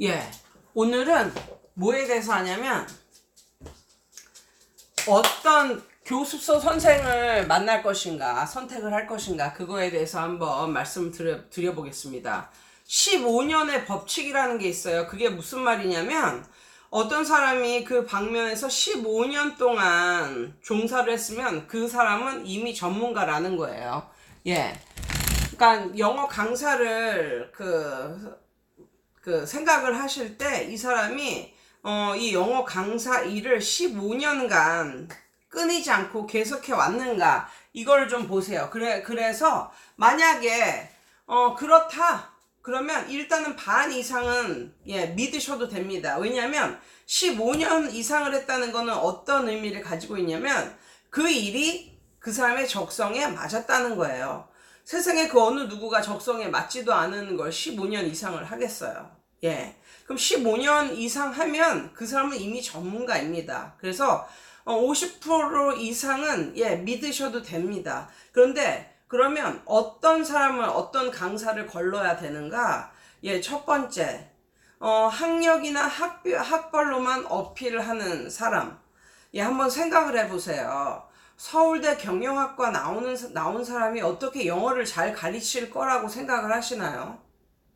예. 오늘은 뭐에 대해서 하냐면 어떤 교습소 선생을 만날 것인가 선택을 할 것인가 그거에 대해서 한번 말씀을 드려, 드려보겠습니다. 15년의 법칙이라는 게 있어요. 그게 무슨 말이냐면 어떤 사람이 그 방면에서 15년 동안 종사를 했으면 그 사람은 이미 전문가라는 거예요. 예. 그러니까 영어 강사를 그, 그 생각을 하실 때 이 사람이 어, 이 영어 강사 일을 15년간 끊이지 않고 계속해 왔는가 이걸 좀 보세요. 그래 그래서 만약에 어 그렇다 그러면 일단은 반 이상은 예 믿으셔도 됩니다. 왜냐하면 15년 이상을 했다는 거는 어떤 의미를 가지고 있냐면 그 일이 그 사람의 적성에 맞았다는 거예요. 세상에 그 어느 누구가 적성에 맞지도 않은 걸 15년 이상을 하겠어요. 예. 그럼 15년 이상 하면 그 사람은 이미 전문가입니다. 그래서 50% 이상은 예, 믿으셔도 됩니다. 그런데 그러면 어떤 사람을 어떤 강사를 걸러야 되는가? 예, 첫 번째. 어, 학력이나 학비, 학벌로만 어필을 하는 사람. 예, 한번 생각을 해 보세요. 서울대 경영학과 나오는 나온 사람이 어떻게 영어를 잘 가르칠 거라고 생각을 하시나요?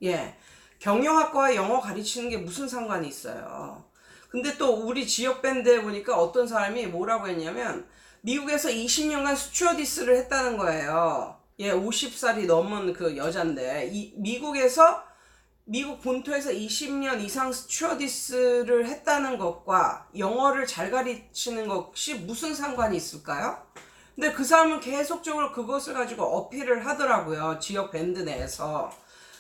예. 경영학과와 영어 가르치는 게 무슨 상관이 있어요. 근데 또 우리 지역 밴드에 보니까 어떤 사람이 뭐라고 했냐면 미국에서 20년간 스튜어디스를 했다는 거예요. 예, 50살이 넘은 그 여잔데 이, 미국에서 미국 본토에서 20년 이상 스튜어디스를 했다는 것과 영어를 잘 가르치는 것이 무슨 상관이 있을까요? 근데 그 사람은 계속적으로 그것을 가지고 어필을 하더라고요. 지역 밴드 내에서.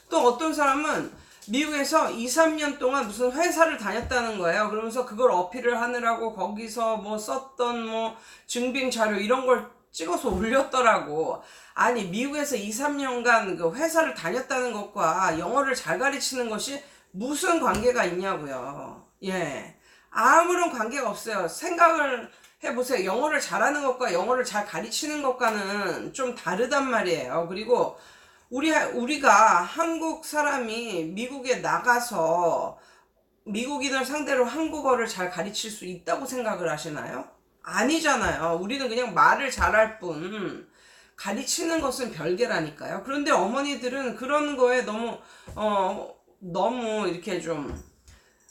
또 어떤 사람은 미국에서 2, 3년 동안 무슨 회사를 다녔다는 거예요. 그러면서 그걸 어필을 하느라고 거기서 뭐 썼던 뭐 증빙 자료 이런 걸 찍어서 올렸더라고. 아니, 미국에서 2, 3년간 그 회사를 다녔다는 것과 영어를 잘 가르치는 것이 무슨 관계가 있냐고요. 예. 아무런 관계가 없어요. 생각을 해보세요. 영어를 잘하는 것과 영어를 잘 가르치는 것과는 좀 다르단 말이에요. 그리고 우리 우리가 한국 사람이 미국에 나가서 미국인을 상대로 한국어를 잘 가르칠 수 있다고 생각을 하시나요? 아니잖아요. 우리는 그냥 말을 잘할 뿐 가르치는 것은 별개라니까요. 그런데 어머니들은 그런 거에 너무 어 너무 이렇게 좀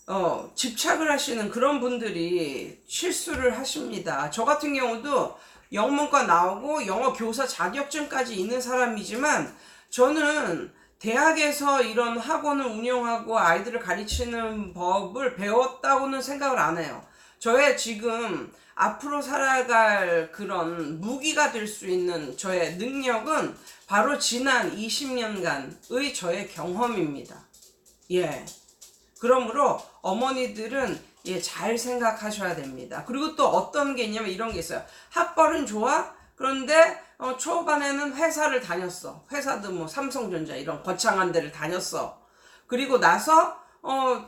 어, 집착을 하시는 그런 분들이 실수를 하십니다. 저 같은 경우도 영문과 나오고 영어 교사 자격증까지 있는 사람이지만 저는 대학에서 이런 학원을 운영하고 아이들을 가르치는 법을 배웠다고는 생각을 안 해요. 저의 지금 앞으로 살아갈 그런 무기가 될 수 있는 저의 능력은 바로 지난 20년간의 저의 경험입니다. 예. 그러므로 어머니들은 예, 잘 생각하셔야 됩니다. 그리고 또 어떤 게 있냐면 이런 게 있어요. 학벌은 좋아? 그런데 어, 초반에는 회사를 다녔어. 회사도 뭐 삼성전자 이런 거창한 데를 다녔어. 그리고 나서 어,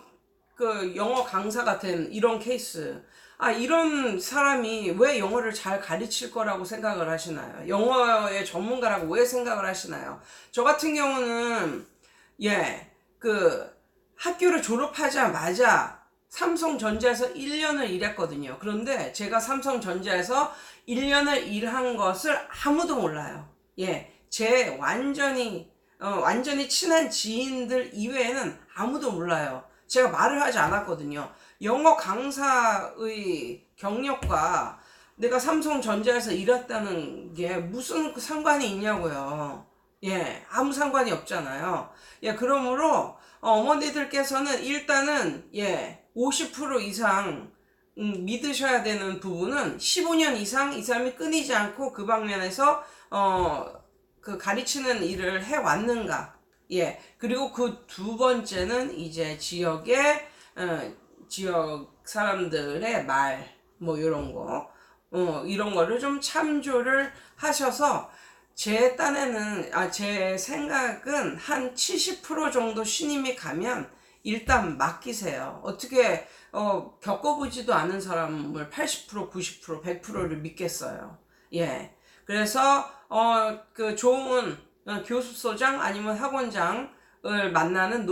그 영어 강사가 된 이런 케이스. 아, 이런 사람이 왜 영어를 잘 가르칠 거라고 생각을 하시나요? 영어의 전문가라고 왜 생각을 하시나요? 저 같은 경우는, 예, 그, 학교를 졸업하자마자 삼성전자에서 1년을 일했거든요. 그런데 제가 삼성전자에서 1년을 일한 것을 아무도 몰라요. 예, 제 완전히, 어, 완전히 친한 지인들 이외에는 아무도 몰라요. 제가 말을 하지 않았거든요. 영어 강사의 경력과 내가 삼성전자에서 일했다는 게 무슨 상관이 있냐고요. 예, 아무 상관이 없잖아요. 예, 그러므로 어머니들께서는 일단은 예, 50% 이상 음, 믿으셔야 되는 부분은 15년 이상 이 사람이 끊이지 않고 그 방면에서 어, 그 가르치는 일을 해 왔는가. 예. 그리고 그 두 번째는 이제 지역의 어, 지역 사람들의 말, 뭐 이런 거, 어, 이런 거를 좀 참조를 하셔서 제 딴에는 아, 제 생각은 한 70% 정도 신임이 가면 일단 맡기세요. 어떻게 어, 겪어보지도 않은 사람을 80%, 90%, 100%를 믿겠어요. 예. 그래서 어, 그 좋은 어, 교습소장 아니면 학원장을 만나는